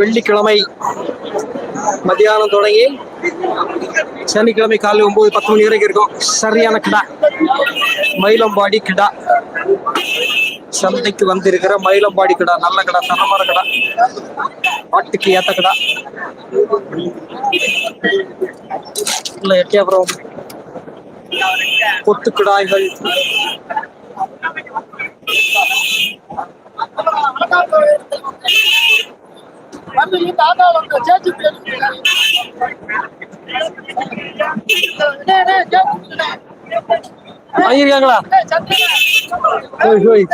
வெள்ளிக்கிழமை மத்தியானம் தொடங்கி சனிக்கிழமை காலை ஒன்பது பத்து மணி வரைக்கும் இருக்கும். சரியான கிடா. மயிலம்பாடி கிடா. சந்தைக்கு வந்திருக்கிற மயிலம்பாடி கிடா. நல்ல கிடா தரமான கிடா. பாட்டுக்கு ஏத்த கிடா. இல்ல எட்டியாபுரம் கொத்து கிடாய்கள். வாங்கிருக்காங்களா ஹோய் ஹோய்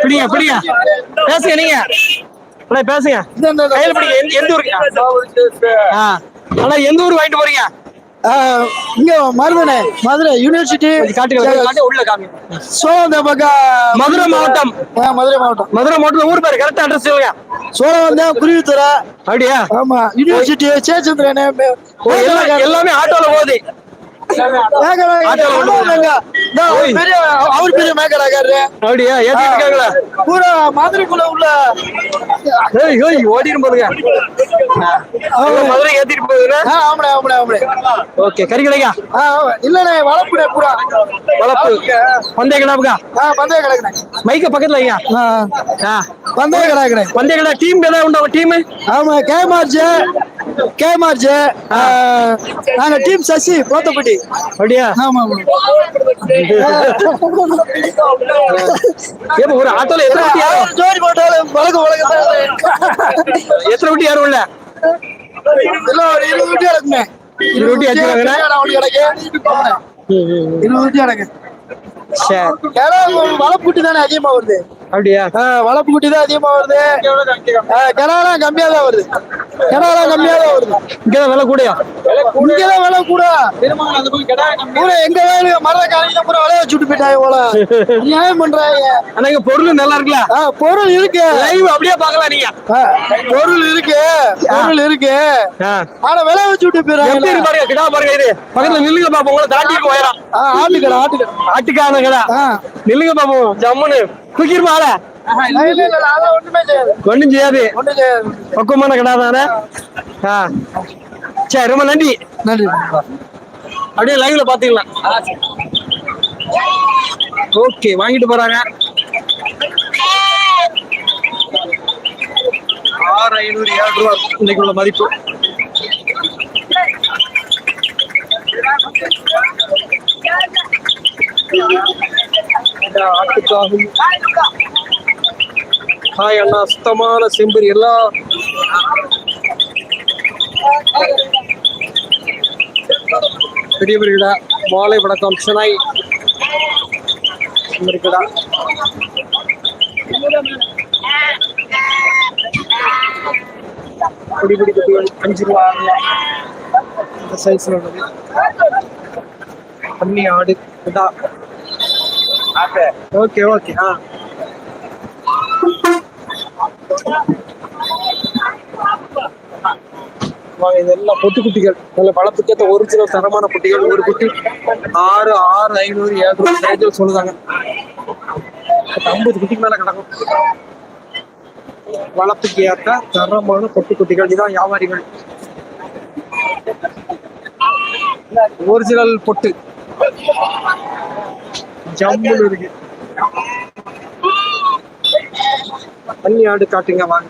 பிடிங்க பிடிங்க. பேசுங்க நீங்க. பேசுங்க. கையில் பிடிங்க. எந்த- எந்த ஊருக்கு ஆ. அண்ணா எந்த ஊருக்கு வாங்கிட்டு போறீங்க? இங்க மருதனே மதுரை யூனிவர்சிட்டி மதுரை மாவட்டம். மதுரை மாவட்டம். மதுரை மாவட்டத்துல ஊர் பேர் கரெக்டா அட்ரஸ் சொல்லுங்க. சோழவந்தம் குருவித்துறை. அப்படியா? ஆமா யூனிவர்சிட்டி சேச்சந்திரனே எல்லாம் ஆட்டோல போகுது. அவர் பெரிய மேக்கராக்காரு அப்படியா? ஏத்தி இருக்காங்களா? பூரா மதுரைக்குள்ள உள்ள ஓடிரும் போதுங்க. மதுரை ஏத்திட்டு போகுதுன்னா ஆ, ஆமாண்ணே ஆமாண்ணே ஆமாண்ணே. ஓகே கறி கிடைக்கா. இல்லண்ணே வளர்ப்புண்ணே பூரா. வளர்ப்பு பந்தய கிடாப்புக்கா? பந்தய கிடக்குண்ணே. மைக்க பக்கத்துல ஐயா பந்தய கிடக்குண்ணே. பந்தய கடை டீம் ஏதாவது உண்டா டீம்? ஆமா கே மார்ஜ். கே மார்ஜ். நாங்க டீம் சசி போத்தப்பட்டி. அப்படியா? ஆமா ஏப்ப ஒரு ஆட்டோல எத்தனை வண்டி யாரும் ஜோடி போட்டாலும் வழக்கு வழக்கு எத்தனை வண்டி யாரும் இல்ல இல்ல ஒரு இருபது வண்டி கிடக்குங்க இருபது வண்டி. இருபது வண்டி கிடக்கு? சரி. ஏன்னா வளப்புட்டி தானே அதிகமா வருது. அப்படியா? வளப்பு குட்டி தான் அதிகமா வருது. கிடாலாம் கம்மியா தான் வருது. கிடாலாம் கம்மியா தான் வருது. இங்கதான் விலை கூடயா? இங்கதான் விலை கூட? பூரா எங்க வேலை மர காலையில பூரா விளைய வச்சுட்டு போயிட்டாங்க போல. நியாயம் பண்றாங்க. ஆனா இங்க பொருள் நல்லா இருக்குல்ல? பொருள் இருக்கு. லைவ் அப்படியே பார்க்கலாம் நீங்க. பொருள் இருக்கு. பொருள் இருக்கு. ஆனா விலை வச்சு விட்டு எப்படி போயிடுறாங்க இருக்கு பாருங்க கிடா பாருங்க இது. பக்கத்துல நில்லுங்க பாப்போம் உங்களை தாண்டி போயிடும் ஆட்டுக்கடை ஆட்டுக்கடை. ஆட்டுக்கான கிடா. நில்லுங்க பாப்போம் ஜம்முன்னு. தூக்கிருமா ஆள? ஒண்ணுமே செய்யாது. பக்குவமான கிடா தானே? ஆ. சரி ரொம்ப நன்றி. நன்றி. அப்படியே லைவ்ல பாத்துக்கலாம். ஓகே வாங்கிட்டு போறாங்க. ஆறு ஐநூறு ஏழு ரூபா இன்னைக்கு உள்ள மதிப்பு. இந்த ஆட்டுக்காகும் ஹாய் அண்ணா சுத்தமான செம்பரி எல்லாம் பெரிய மாலை வணக்கம் சென்னை. இருக்குடா பொடி பொடி குட்டிகள் அஞ்சு ரூபா. இந்த சைஸ்ல உள்ளது. பண்ணி ஆடு கிடா ஓகே ஓகே ஆ. இதெல்லாம் பொட்டு குட்டிகள். நல்ல வளர்ப்புக்கேற்ற ஒரிஜினல் தரமான குட்டிகள் ஒரு குட்டி. ஆறு ஆறு ஐநூறு ஏழ்நூறு ரேஞ்சில் சொல்லுதாங்க. ஐம்பது குட்டிக்கு மேல கிடக்கும். வளர்ப்புக்கு ஏற்ற தரமான பொட்டு குட்டிகள். இதான் வியாபாரிகள். ஒரிஜினல் பொட்டு. ஜம்முன்னு இருக்கு. பன்னி ஆடு காட்டுங்க வாங்க.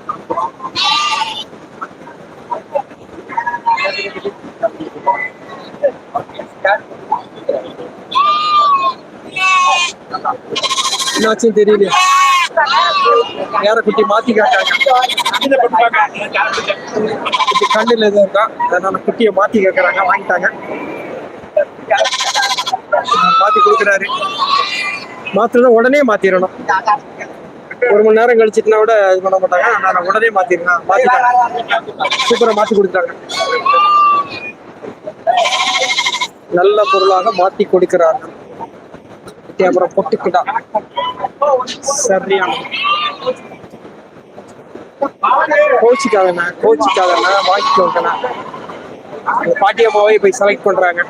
என்னாச்சும் தெரியல. வேற குட்டி மாத்தி காட்டாங்க கண்ணில் கண்ணுல எதுவும் இருக்கா? அதனால குட்டியை மாத்தி கேட்கறாங்க வாங்கிட்டாங்க. மாத்தி கொடுக்குறாரு. மாத்தணும் உடனே மாத்திரணும். ஒரு மணி நேரம் கழிச்சிட்டுனா கூட இது பண்ண மாட்டாங்க. நான் உடனே மாத்திருக்கேன் மாத்திட்டாங்க. சூப்பரா மாத்தி கொடுத்தாங்க. நல்ல பொருளாக மாத்தி கொடுக்கிறார்கள் அப்புறம் பொட்டுக்கிட்டா சரியான. கோச்சிக்காதண்ணா கோச்சிக்காதண்ணா வாங்கிக்கோங்கண்ணா. அந்த பாட்டி அம்மாவே போய் செலக்ட் பண்றாங்க.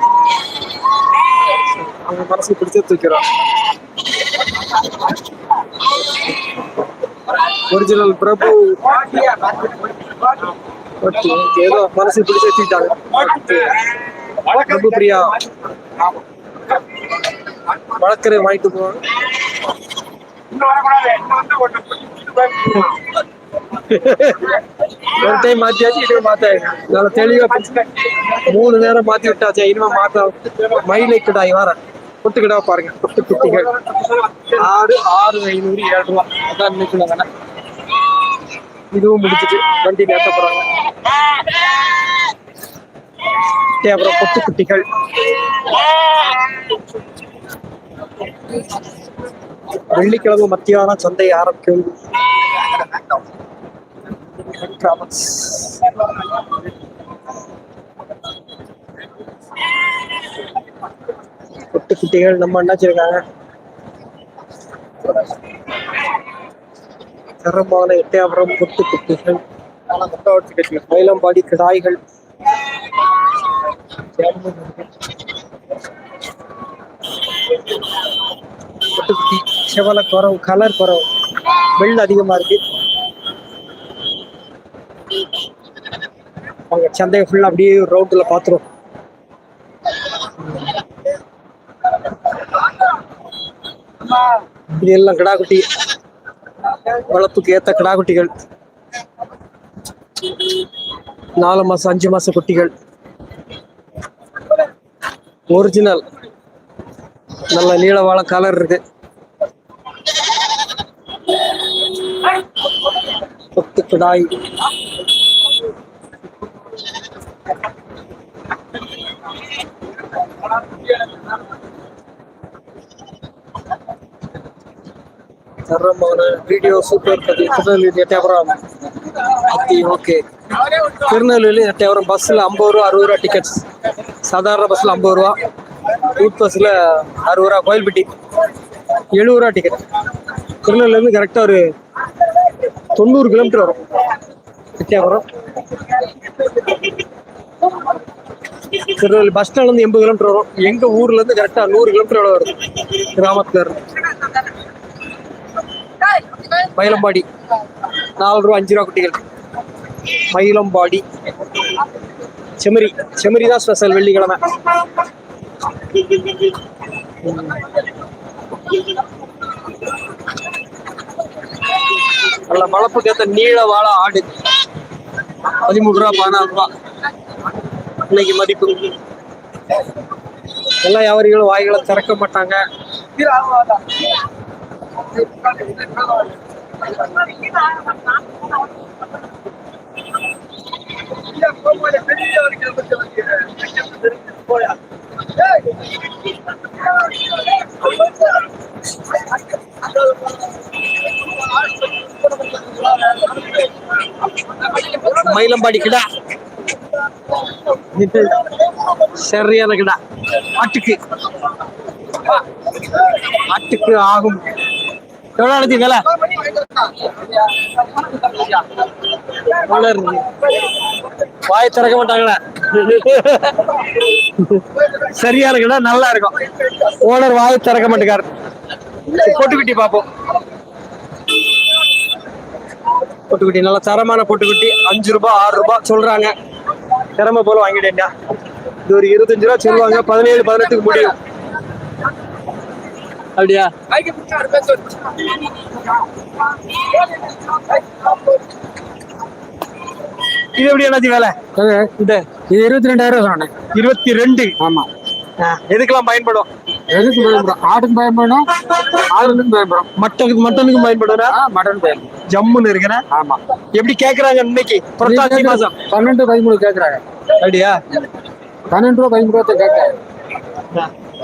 அவங்க மனசுக்கு பிடிச்ச தூக்கிறோம். ஒரிஜினல் பிரபு. ஏதோ மனசு பிடிச்சு வச்சுக்கிட்டாங்க பிரபு பிரியா. வழக்கரை வாங்கிட்டு போவாங்க ஒரு டைம் மாத்தியாச்சு இனிமே மாத்தாச்சு நல்லா தெளிவா மூணு நேரம் மாத்தி விட்டாச்சு இனிமே மாத்த மயிலை கிடாய் வர கொட்டு கிடா பாருங்க. கொட்டு குட்டிகள் ஆறு ஆறு ஐநூறு ஏழு ரூபா. அதான் விலை. இதுவும் முடிச்சிட்டு வண்டி நேற்ற போறாங்க. அப்புறம் கொத்து குட்டிகள் வெள்ளிக்கிழமை மத்தியானம் சந்தை ஆரம்பிக்கும். டிராவல்ஸ் குட்டி குட்டிகள் நம்ம என்ன வச்சிருக்காங்க தரமான எட்டயபுரம் குட்டி குட்டிகள். மயிலம்பாடி கிடாய்கள். குட்டி செவல குறவு கலர் குறவு. வெள்ள அதிகமா இருக்கு. அவங்க சந்தையை ஃபுல்லா அப்படியே ரவுண்ட்ல பாத்துரும். இது எல்லாம் கடாகுட்டி வளர்ப்புக்கு ஏத்த கிடாகுட்டிகள் நாலு மாசம் அஞ்சு மாசம் குட்டிகள். ஒரிஜினல் நல்ல நீளவாழ கலர் இருக்கு. கொத்து கிடாய். தரமான வீடியோ சூப்பர் பத்தி திருநெல்வேலி எட்டயபுரம். அத்தி ஓகே திருநெல்வேலி எட்டயபுரம் பஸ்ஸில் ஐம்பது ரூபா அறுபது ரூபா டிக்கெட்ஸ் சாதாரண பஸ்ஸில் ஐம்பது ரூபா. ரூட் பஸ்ஸில் அறுபது ரூபா கோயில்பட்டி. எழுபது ரூபா டிக்கெட் திருநெல்வேலிருந்து கரெக்டாக ஒரு தொண்ணூறு கிலோமீட்டர் வரும். எட்டயபுரம். திருநெல்வேலி பஸ் ஸ்டாண்ட்லேருந்து எண்பது கிலோமீட்டர் வரும். எங்கள் ஊர்லேருந்து கரெக்டாக நூறு கிலோமீட்டர் எவ்வளோ வரும் கிராமத்தில் இருந்து. மயிலம்பாடி. நாலு ரூபா அஞ்சு ரூபா குட்டிகள். மயிலம்பாடி. செமரி செமரி தான் ஸ்பெஷல் வெள்ளிக்கிழமை. நல்ல வளர்ப்புக்கு ஏத்த நீள வாழ ஆடு. பதிமூணு ரூபா பதினாறு ரூபா. இன்னைக்கு மதிப்பு. எல்லா வியாபாரிகளும் வாய்களை திறக்க மாட்டாங்க. மயிலம்பாடி கிடா. சரியான கிடா. ஆட்டுக்கு. ஆட்டுக்கு ஆகும். எவ்வளவு அழைச்சி விலை? வாய் திறக்க மாட்டாங்களே. சரியா இருக்குன்னா நல்லா இருக்கும். ஓனர் வாய் திறக்க மாட்டேங்காரு பொட்டுக்குட்டி பார்ப்போம். பொட்டுக்குட்டி நல்ல தரமான பொட்டுக்குட்டி. அஞ்சு ரூபாய் ஆறு ரூபாய் சொல்றாங்க. திறமை போல வாங்கிட்டேன்டா. இது ஒரு இருபத்தஞ்சு ரூபா சொல்லுவாங்க. பதினேழு பதினெட்டுக்கு முடியும். அப்படியா? இது எப்படி என்னாச்சு வேலை? இந்த இது இருபத்தி ரெண்டாயிரம் சொன்னேன். இருபத்தி ரெண்டு ஆமா எதுக்கெல்லாம் பயன்படும்? எதுக்கு பயன்படும்? ஆட்டுக்கு பயன்படும் ஆடுகளுக்கும் பயன்படும். மட்டனுக்கு மட்டனுக்கு பயன்படும் மட்டன் பயன்படும். ஜம்முன்னு இருக்கிறேன் ஆமா. எப்படி கேக்குறாங்க இன்னைக்கு? புரட்டாசி மாசம். பன்னெண்டு பதிமூணு கேக்குறாங்க. அப்படியா? பன்னெண்டு ரூபா பதிமூணு ரூபா கேட்கறாங்க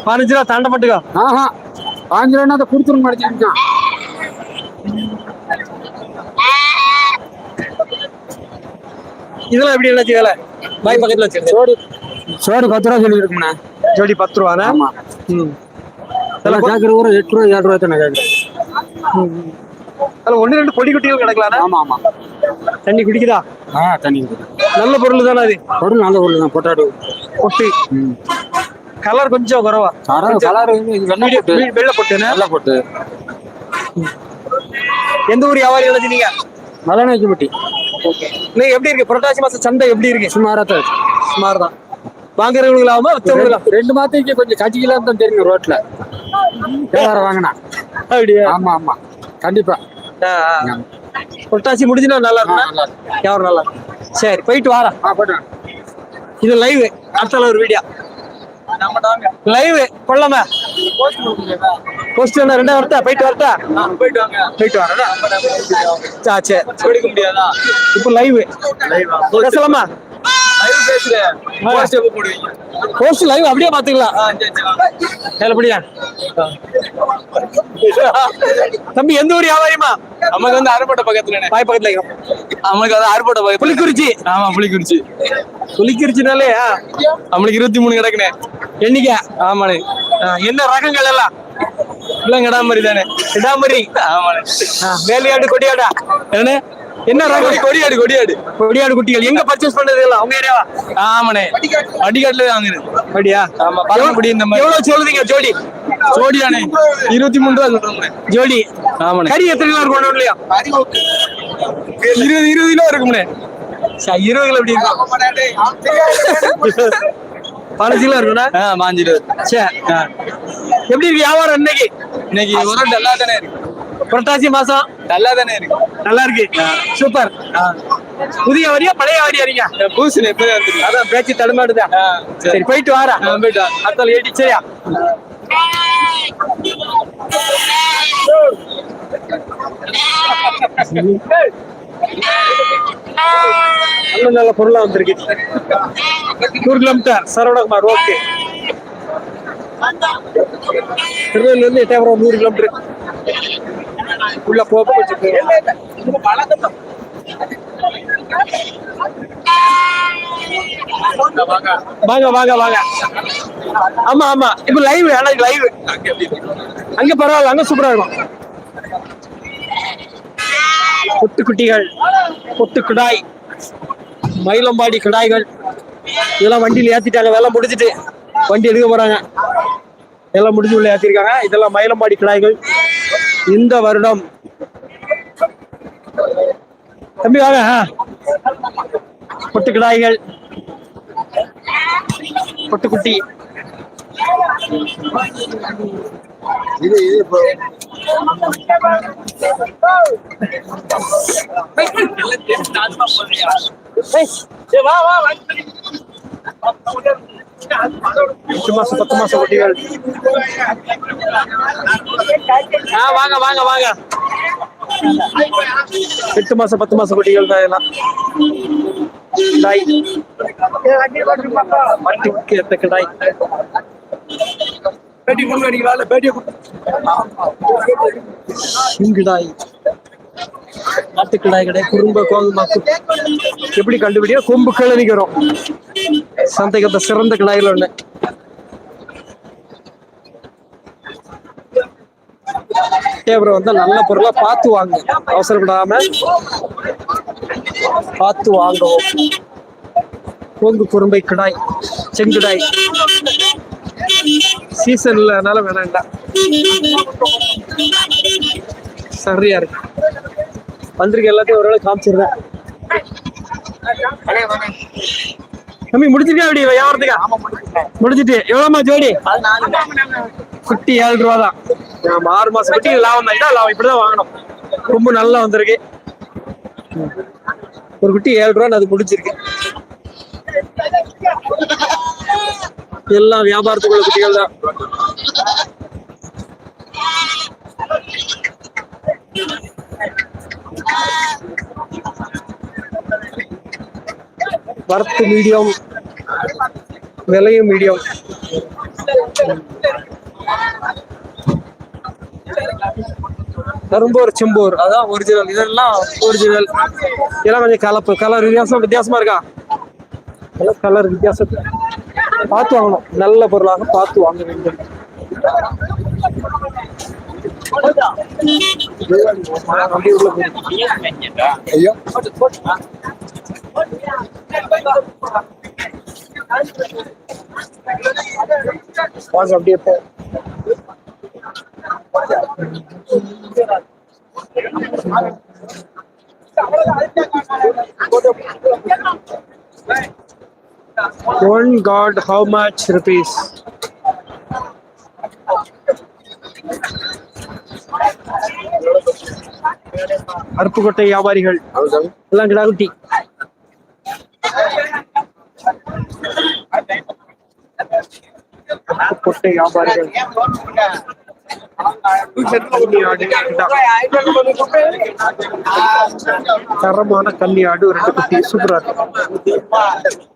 பதினஞ்சு ரூபா தாண்ட மாட்டுக்கோ. ஆஹா. ரூபா அதை கொடுத்துருன்னு நினைச்சிருக்கான் இதெல்லாம் எப்படி என்னாச்சு வேலை பாய் பக்கத்துல வச்சிருந்தேன் சோறு சோறு பத்து ரூபா சொல்லி இருக்குண்ணே ஜோடி பத்து ரூபாண்ணா? ஆமா. ம். இதெல்லாம் கேட்கற ஊர் எட்டு ரூபா ஏழு ரூபா தானே கேட்குறேன் அதுல ஒண்ணு ரெண்டு பொடி குட்டிகள் கிடக்கலாண்ணா? ஆமா ஆமா. தண்ணி குடிக்குதா? ஆ தண்ணி இருக்குது நல்ல பொருள் தானே அது? பொருள் நல்ல பொருள் தான் பொட்டாட்டோ. பொட்டு. ம். கலர் கொஞ்சம் குறவா? கலர் கலர் வந்து இது வெள்ளை போட்டு. வெள்ளை போட்டு எந்த ஊர் வியாபாரி நினைச்சீங்க மதனாச்சிப்பட்டி. இன்னைக்கு எப்படி இருக்கு? புரட்டாசி மாசம் சந்தை எப்படி இருக்கு? சுமாரா தான் சுமார் தான் வாங்குறவங்களாமா வித்தவங்களா ரெண்டு மாதத்துக்கு கொஞ்சம் கட்டிக்கலாம் தான் தெரியும் ரோட்ல. வியாபாரம் வாங்கினா. அப்படியா? ஆமா ஆமா. கண்டிப்பா. புரட்டாசி முடிஞ்சுனா நல்லா இருக்கும். வியாபாரம் நல்லா. சரி போயிட்டு வாரா போட்டேன் இது லைவ் அடுத்த ஒரு வீடியோ லைவ் கொள்ளமா? போஸ்ட் என்ன ரெண்டா வரட்டா போயிட்டு வரட்டா போயிட்டு வாங்க. போயிட்டு வரேன் சா. சரி கொடுக்க முடியாதா இப்போ லைவ் பேசலாமா? லைவ் பேசுறேன் போஸ்ட் எப்போ போடுவீங்க போஸ்ட் லைவ் அப்படியே பாத்துக்கலாம். நல்லபடியா தம்பி எந்த ஊர் வியாபாரிமா நமக்கு வந்து அருப்பட்ட பக்கத்துல பாய் பக்கத்துல. நமக்கு வந்து அருப்பட்ட பக்கத்துல புலிக்குறிச்சி. ஆமா புளிக்குறிச்சி புலிக்குறிச்சினாலே ஆ, நம்மளுக்கு இருபத்தி மூணு கிடக்குனே. எண்ணிக்கை. ஆமாண்ணே. என்ன ரகங்கள் எல்லாம்? எல்லாம் கிடா மாதிரி தானே. கிடாமரி ஆமாண்ணே. வேலையாடு கொடியாடா. என்ன என்ன ரகம் கொடியாடு கொடியாடு. கொடியாடு குட்டிகள். எங்க பர்ச்சேஸ் பண்ணது எல்லாம்? உங்க ஏரியாவா? ஆமாண்ணே. அடிக்காட்டுல வாங்குறது அப்படியா? ஆமா பரமக்குடி இந்த மாதிரி. எவ்வளவு சொல்லுதீங்க ஜோடி? ஜோடியானே இருபத்தி மூணு ரூபா சொல்றோம்ண்ணே ஜோடி. ஆமாண்ணே. கறி எத்தனை கிலோ இருக்கும் இல்லையா இருபது இருபது கிலோ இருக்கும்ண்ணே. இருபது கிலோ எப்படி இருக்கும்? பதினஞ்சு கிலோ இருக்கும்னா ஆ பாஞ்சு சரி. எப்படி இருக்கு வியாபாரம் இன்னைக்கு? இன்னைக்கு ஒரு டல்லா தானே இருக்கு. புரட்டாசி மாசம். தானே இருக்கு. நல்லா இருக்கு. சூப்பர். புதிய வரியா பழைய வரியா நீங்க? வந்துருக்கு. அதான் பேச்சு தடுமாடுதா? ஆ சரி. போயிட்டு வாரா போயிட்டு வா. அடுத்த ஏடி சரியா? நல்ல நல்ல பொருளா வந்திருக்கு. நூறு கிலோமீட்டர் சரவணகுமார் ஓகே. திருநெல்வேலியில இருந்து எட்டாயிரம் நூறு கிலோமீட்டர். உள்ள போக கொஞ்சம் வாங்க வாங்க வாங்க. ஆமா ஆமா. இப்ப லைவ் ஆனா லைவ் அங்க பரவாயில்ல அங்க சூப்பரா இருக்கும். பொட்டு குட்டிகள் பொட்டு கிடாய் மயிலம்பாடி கிடாய்கள். இதெல்லாம் வண்டியில ஏற்றிட்டாங்க வேலை முடிஞ்சிட்டு வண்டி எடுக்க போறாங்க. எல்லாம் முடிஞ்சு உள்ள ஏத்திருக்காங்க. இதெல்லாம் மயிலம்பாடி கிடாய்கள். இந்த வருடம். தம்பி வாங்க. பொட்டு கிடாய்கள் பொட்டுக்குட்டி. இது இது இப்போ எட்டு மாசம் பத்து மாசம் குட்டிகள் ஆ வாங்க வாங்க வாங்க. எட்டு மாசம் பத்து மாசம் குட்டிகள் தான் எல்லாம். கிடாய் கிடாய். பேட்டி கொண்டு இல்ல பேட்டியை கிடாய் நாட்டு கிடாய் குறும்ப கோதுமாக்கு எப்படி கண்டுபிடியா? கொம்பு கிளறிக்கு வரும் சந்தைக்கு சிறந்த கிடாய்கள் ஒண்ணு. அப்புறம் வந்து நல்ல பொருளா பார்த்து வாங்க. அவசரப்படாம பார்த்து வாங்கவும் கோங்கு குறும்பை கிடாய் செங்கிடாய். சீசன் இல்லைனால வேணாண்டா. சரியா இருக்கு. வந்திருக்க எல்லாத்தையும் ஒரு காமிச்சிடுறேன். தம்பி முடிச்சிருக்கா அப்படி வியாபாரத்துக்கா? முடிச்சிட்டு. எவ்வளவுமா ஜோடி? குட்டி ஏழு ரூபா தான். ஆறு மாசம் குட்டி லாபம் தான். லாபம். இப்படிதான் வாங்கணும். ரொம்ப நல்லா வந்திருக்கு. ஒரு குட்டி ஏழு ரூபா அது முடிச்சிருக்கு எல்லாம் வியாபாரத்துக்குள்ள குட்டிகள் தான். வரத்து மீடியம் விலையும் மீடியம். கரும்போர் செம்போர் அதான் ஒரிஜினல் இதெல்லாம் ஒரிஜினல் இதெல்லாம் கொஞ்சம் கலப்பு. கலர் வித்தியாசம் வித்தியாசமா இருக்கா? எல்லாம் கலர் வித்தியாசம் பார்த்து வாங்கணும். நல்ல பொருளாக பார்த்து வாங்க வேண்டும். ஐயோ. வாங்க அப்படியே போ. One god, how much rupees? Aruppukottai வியாபாரிகள். எல்லாம் கிடாகுட்டி அருப்புக்கோட்டை வியாபாரிகள். தரமான கன்னி ஆடு ரெண்டு குட்டி சூப்பரா இருக்கு.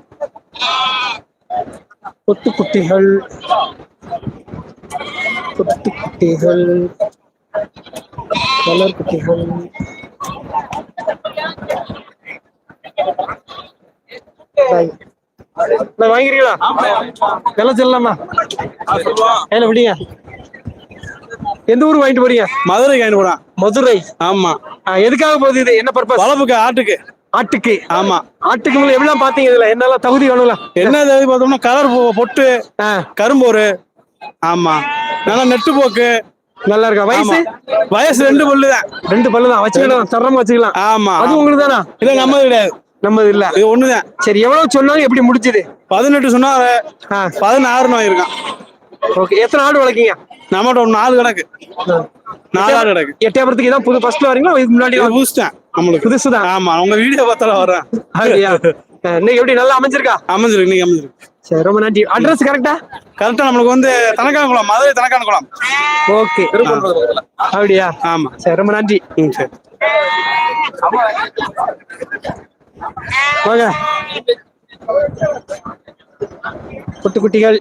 கொத்து குட்டிகள் கொத்து குட்டிகள் கலர் குட்டிகள் விலை சொல்லலாமா ஏல விடியா எந்த ஊருக்கு வாங்கிட்டு போறீங்க? மதுரைக்கு வாங்கிட்டு போறான். மதுரை. ஆமா. எதுக்காக போகுது இது? என்ன பர்பஸ் வளப்புக்கு ஆட்டுக்கு. ஆட்டுக்கு. ஆமா. ஆட்டுக்கு மேல எவ்வளவு பாத்தீங்க இதுல? என்னெல்லாம் தகுதி வேணும்ல? என்ன தேவை பார்த்தோம்னா கலர் பொட்டு கரும்போரு. ஆமா. நல்லா நெட்டு போக்கு. நல்லா இருக்கா? வயசு. வயசு ரெண்டு புல்லுதான். ரெண்டு பல்லு தான் வச்சுக்கலாம் தரமா வச்சுக்கலாம். ஆமா. அது உங்களுக்கு தானா இல்ல நம்ம கிடையாது. நம்ம இல்ல. இது ஒண்ணுதான். சரி எவ்வளவு சொன்னாலும் எப்படி முடிஞ்சது? பதினெட்டு சொன்னா ஆ. பதினாறுன்னு வாங்கியிருக்கான். ஓகே. எத்தனை ஆடு வளர்க்கீங்க? நம்மகிட்ட ஒரு நாலு கிடக்கு. நாலு ஆடு கிடக்கு. எட்டயபுரத்துக்கு இதான் புது ஃபர்ஸ்ட்ல வரீங்களா? இதுக்கு முன்னாடி இது பூஸ்டேன் நம்மளுக்கு. புதுசுதான் ஆமா உங்க வீடியோ பார்த்தால ஆ, இன்னைக்கு எப்படி நல்லா அமைஞ்சிருக்கா? அமைஞ்சிருக்கு இன்னைக்கு அமைஞ்சிருக்கு. சரி ரொம்ப நன்றி. அட்ரஸ் கரெக்டா கரெக்டா நம்மளுக்கு வந்து தனக்கான குளம் மதுரை தனக்கான குளம் ஓகே அப்படியா? ஆமா. சரி ரொம்ப நன்றி. ம் சரி. வாங்க. குட்டி குட்டிகள்.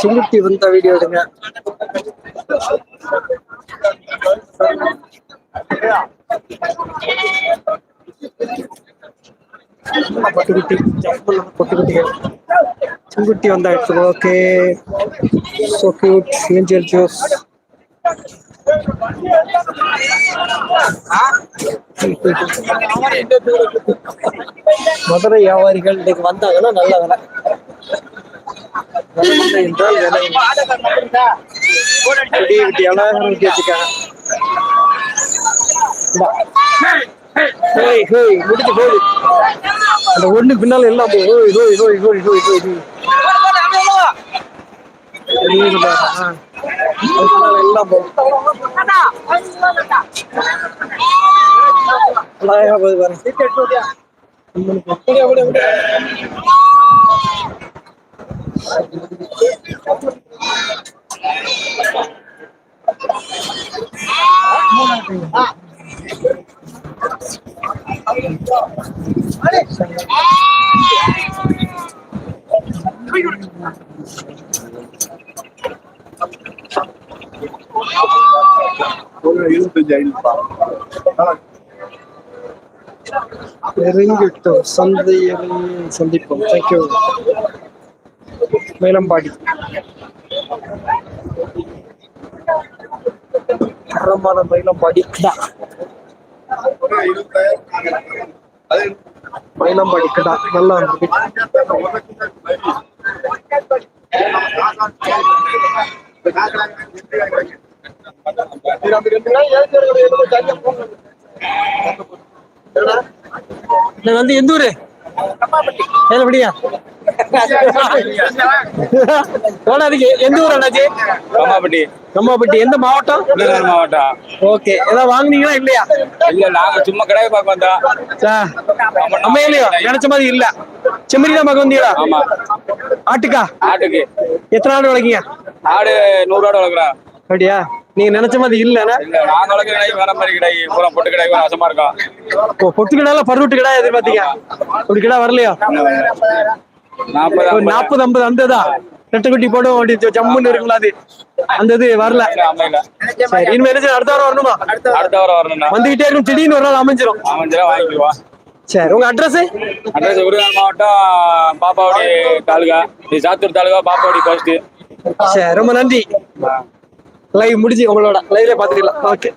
சிங்குட்டி வந்த வீடியோ எடுங்க. பொட்டு குட்டி பொட்டு சிங்குட்டி வந்தாயிடுச்சு okay so cute angel juice Madurai வியாபாரிகள் இன்னைக்கு வந்தாங்கன்னா நல்ல விலை. என்றால் விலை விடிய விட்டி அழகாக ஹேய் முடிஞ்சு போகுது. அந்த ஒண்ணுக்கு பின்னால எல்லாம் போ ஹோய் ஹோய் ஹோய் ஹோய் ஹோய் ஹோய் எல்லாம் போகும் அப்படியே, அப்படியே, அப்படியே. நெருங்கிட்டோம் சந்தையில் சந்திப்போம். Thank you Melampadi. தரமான மயிலம்பாடி கடா. மயிலம்பாடி கடா. நல்லா இருக்கு. வந்து எந்த ஊரு? ஏழபடியா எந்த ஊர் அண்ணாச்சி? கம்மாப்பட்டி. கம்மாப்பட்டி. எந்த மாவட்டம்? மாவட்டம். ஓகே. ஏதாவது வாங்குனீங்களா இல்லையா? இல்ல நாங்க சும்மா கடையை பார்க்க வந்தோம். நம்ம இல்லையா நினைச்ச மாதிரி இல்ல. செம்மறி தான் பார்க்க வந்தீங்களா? ஆமா. ஆட்டுக்கா? ஆட்டுக்கு. எத்தனை ஆடு வளர்க்கீங்க? ஆடு நூறு ஆடு வளர்க்குறோம். அப்படியா? நீங்க நினைச்ச மாதிரி இல்லைன்னா இல்ல நாங்க வளர்க்குற கடை வேற மாதிரி கடை. பூரா பொட்டு கடை வசமா இருக்கும் ஓ பொட்டு கிடால பருவட்டு கிடா எதிர்பார்த்தீங்க அப்படி கிடா வரலையா? நாற்பது ஒரு ஐம்பது அந்த இதா? ரெட்டை போடும் அப்படி ஜம்முன்னு இருக்கும்ல அது. அந்த இது வரல. சரி இனிமே என்ன? அடுத்த வாரம் வரணுமா? அடுத்த வாரம் வரணும்னா வந்துகிட்டே இருக்கும் திடீர்னு ஒரு நாள் அமைஞ்சிரும். அமைஞ்சா வாங்கிக்குவோம் சரி உங்க அட்ரஸ்? அட்ரஸ் விருதுநகர் மாவட்டம் பாப்பாவடி தாலுகா. சாத்தூர் தாலுகா பாப்பாவடி போஸ்ட் சரி ரொம்ப நன்றி. லைவ் முடிஞ்சு உங்களோட. லைவ்ல பாத்துக்கலாம். ஓகே